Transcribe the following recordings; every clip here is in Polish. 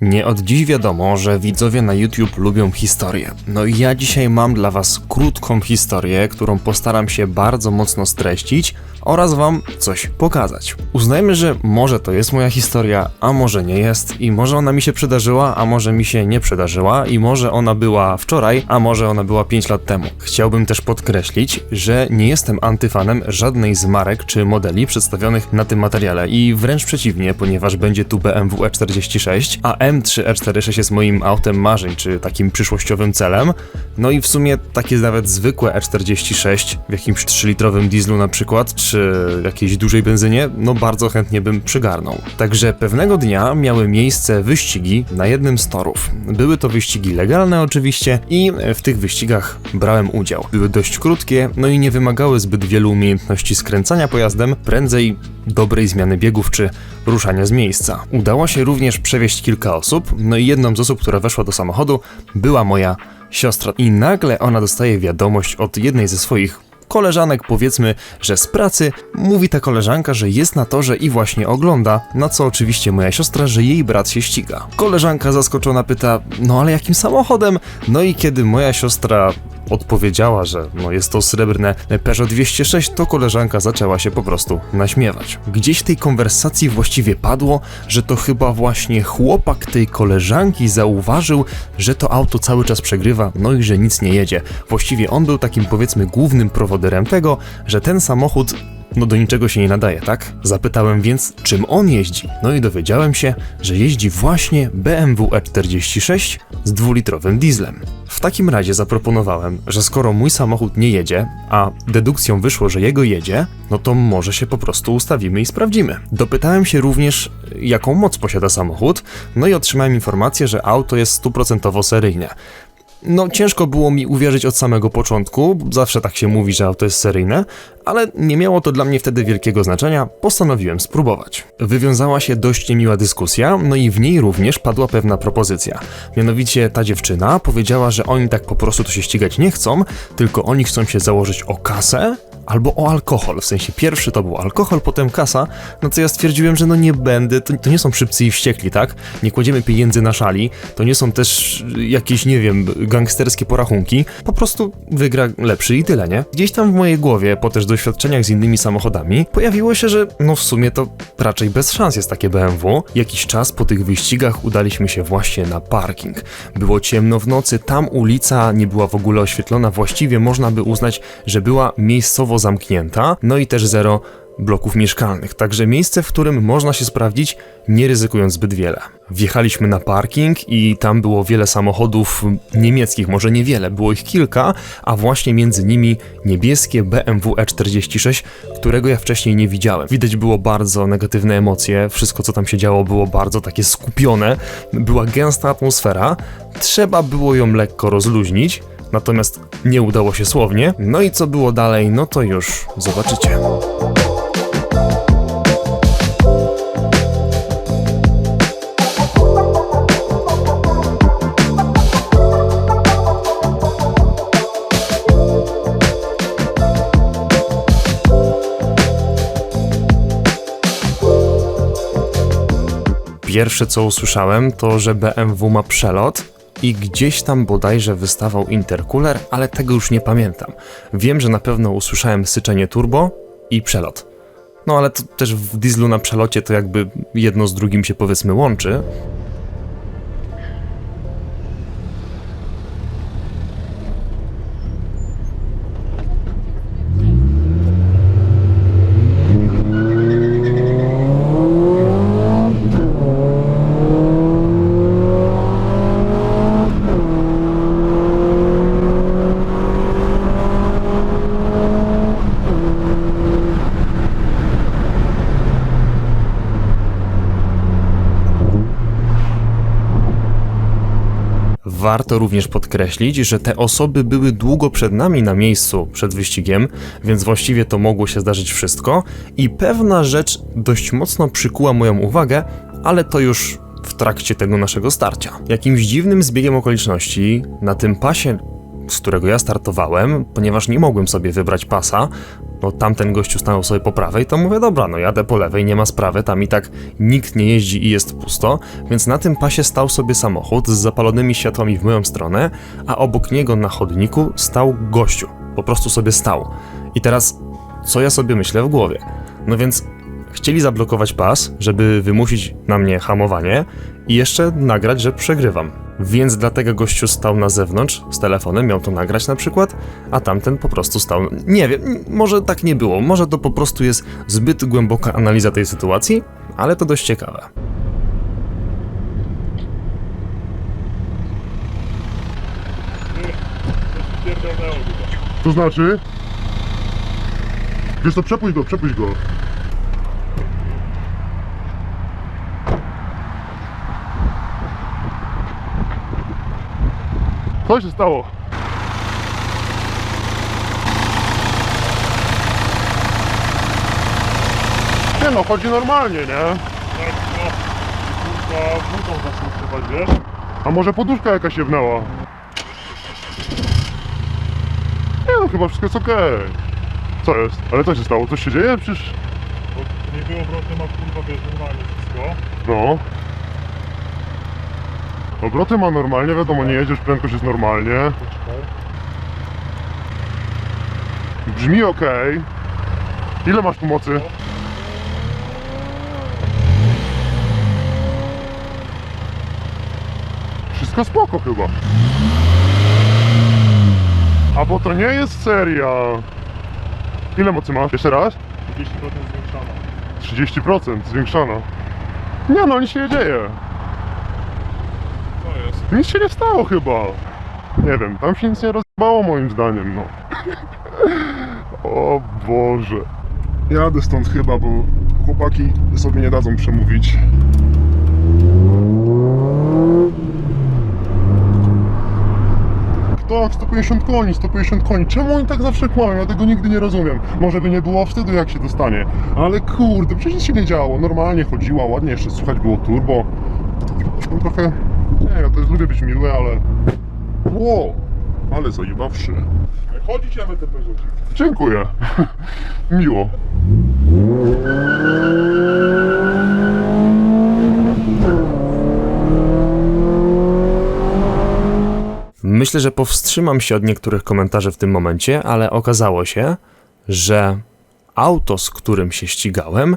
Nie od dziś wiadomo, że widzowie na YouTube lubią historię. No i ja dzisiaj mam dla Was krótką historię, którą postaram się bardzo mocno streścić oraz Wam coś pokazać. Uznajmy, że może to jest moja historia, a może nie jest, i może ona mi się przydarzyła, a może mi się nie przydarzyła, i może ona była wczoraj, a może ona była 5 lat temu. Chciałbym też podkreślić, że nie jestem antyfanem żadnej z marek czy modeli przedstawionych na tym materiale i wręcz przeciwnie, ponieważ będzie tu BMW E46, a M3 E46 jest moim autem marzeń, czy takim przyszłościowym celem. No i w sumie takie nawet zwykłe E46 w jakimś 3-litrowym dieslu na przykład, czy jakiejś dużej benzynie, no bardzo chętnie bym przygarnął. Także pewnego dnia miały miejsce wyścigi na jednym z torów. Były to wyścigi legalne oczywiście i w tych wyścigach brałem udział. Były dość krótkie, no i nie wymagały zbyt wielu umiejętności skręcania pojazdem, prędzej dobrej zmiany biegów czy ruszania z miejsca. Udało się również przewieźć kilka osób, no i jedną z osób, która weszła do samochodu, była moja siostra. I nagle ona dostaje wiadomość od jednej ze swoich koleżanek, powiedzmy, że z pracy, mówi ta koleżanka, że jest na torze i właśnie ogląda, na co oczywiście moja siostra, że jej brat się ściga. Koleżanka zaskoczona pyta, no ale jakim samochodem? No i kiedy moja siostra odpowiedziała, że no jest to srebrne Peugeot 206, to koleżanka zaczęła się po prostu naśmiewać. Gdzieś w tej konwersacji właściwie padło, że to chyba właśnie chłopak tej koleżanki zauważył, że to auto cały czas przegrywa, no i że nic nie jedzie. Właściwie on był takim powiedzmy głównym prowoderem tego, że ten samochód no do niczego się nie nadaje, tak? Zapytałem więc, czym on jeździ. No i dowiedziałem się, że jeździ właśnie BMW E46 z dwulitrowym dieslem. W takim razie zaproponowałem, że skoro mój samochód nie jedzie, a dedukcją wyszło, że jego jedzie, no to może się po prostu ustawimy i sprawdzimy. Dopytałem się również, jaką moc posiada samochód, no i otrzymałem informację, że auto jest stuprocentowo seryjne. No, ciężko było mi uwierzyć od samego początku, zawsze tak się mówi, że auto jest seryjne, ale nie miało to dla mnie wtedy wielkiego znaczenia, postanowiłem spróbować. Wywiązała się dość niemiła dyskusja, no i w niej również padła pewna propozycja. Mianowicie ta dziewczyna powiedziała, że oni tak po prostu to się ścigać nie chcą, tylko oni chcą się założyć o kasę albo o alkohol. W sensie pierwszy to był alkohol, potem kasa, no co ja stwierdziłem, że no nie będę, to, to nie są szybcy i wściekli, tak? Nie kładziemy pieniędzy na szali, to nie są też jakieś, nie wiem, gangsterskie porachunki, po prostu wygra lepszy i tyle, nie? Gdzieś tam w mojej głowie, po też doświadczeniach z innymi samochodami, pojawiło się, że no w sumie to raczej bez szans jest takie BMW. Jakiś czas po tych wyścigach udaliśmy się właśnie na parking. Było ciemno w nocy, tam ulica nie była w ogóle oświetlona, właściwie można by uznać, że była miejscowo zamknięta, no i też zero bloków mieszkalnych, także miejsce, w którym można się sprawdzić, nie ryzykując zbyt wiele. Wjechaliśmy na parking i tam było wiele samochodów niemieckich, może niewiele, było ich kilka, a właśnie między nimi niebieskie BMW E46, którego ja wcześniej nie widziałem. Widać było bardzo negatywne emocje, wszystko co tam się działo było bardzo takie skupione, była gęsta atmosfera, trzeba było ją lekko rozluźnić, natomiast nie udało się słownie. No i co było dalej, no to już zobaczycie. Pierwsze co usłyszałem to, że BMW ma przelot i gdzieś tam bodajże wystawał intercooler, ale tego już nie pamiętam. Wiem, że na pewno usłyszałem syczenie turbo i przelot. No ale to też w dieslu na przelocie to jakby jedno z drugim się powiedzmy łączy. Warto również podkreślić, że te osoby były długo przed nami na miejscu przed wyścigiem, więc właściwie to mogło się zdarzyć wszystko i pewna rzecz dość mocno przykuła moją uwagę, ale to już w trakcie tego naszego starcia. Jakimś dziwnym zbiegiem okoliczności na tym pasie z którego ja startowałem, ponieważ nie mogłem sobie wybrać pasa, bo tamten gościu stanął sobie po prawej, to mówię, dobra, no jadę po lewej, nie ma sprawy, tam i tak nikt nie jeździ i jest pusto, więc na tym pasie stał sobie samochód z zapalonymi światłami w moją stronę, a obok niego na chodniku stał gościu. Po prostu sobie stał. I teraz, co ja sobie myślę w głowie? No więc chcieli zablokować pas, żeby wymusić na mnie hamowanie i jeszcze nagrać, że przegrywam. Więc dlatego gościu stał na zewnątrz z telefonem, miał to nagrać na przykład, a tamten po prostu stał. Nie wiem, może tak nie było, może to po prostu jest zbyt głęboka analiza tej sytuacji, ale to dość ciekawe. To znaczy? Wiesz to przepuść go, przepuść go. Co się stało? Nie no, chodzi normalnie, nie? Tak, no. Kurwa, budą zaczął chyba, wiesz? A może poduszka jakaś się wnęła? Nie no, chyba wszystko jest okej. Co jest? Ale co się stało? Coś się dzieje? Przecież... Bo nie było obroty, ma kurwa, wiesz, normalnie wszystko. No. Obroty ma normalnie, wiadomo, nie jedziesz, prędkość jest normalnie. Brzmi ok. Ile masz tu mocy? Wszystko spoko chyba. A bo to nie jest seria. Ile mocy masz? Jeszcze raz? 30% zwiększana. 30% zwiększona. Nie no, nic się nie dzieje. Nic się nie stało chyba. Nie wiem, tam się nic nie rozbało moim zdaniem, no. o Boże. Jadę stąd chyba, bo chłopaki sobie nie dadzą przemówić. Tak, 150 koni, 150 koni. Czemu oni tak zawsze kłamią? Ja tego nigdy nie rozumiem. Może by nie było wstydu, jak się dostanie. Ale kurde, przecież się nie działo. Normalnie chodziła, ładnie jeszcze słychać było turbo. No trochę... Nie, ja to jest, lubię być miły, ale... Ło! Ale zajebawszy. Chodzić, ja będę porzucić. Dziękuję. Miło. Myślę, że powstrzymam się od niektórych komentarzy w tym momencie, ale okazało się, że auto, z którym się ścigałem,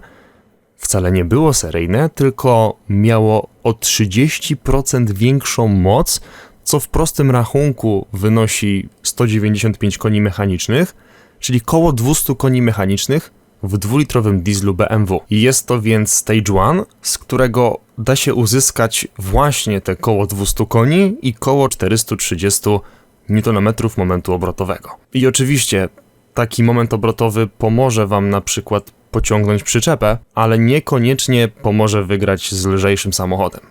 wcale nie było seryjne, tylko miało o 30% większą moc, co w prostym rachunku wynosi 195 koni mechanicznych, czyli koło 200 koni mechanicznych w dwulitrowym dieslu BMW. Jest to więc Stage 1, z którego da się uzyskać właśnie te koło 200 koni i koło 430 Nm momentu obrotowego. I oczywiście taki moment obrotowy pomoże Wam na przykład pociągnąć przyczepę, ale niekoniecznie pomoże wygrać z lżejszym samochodem.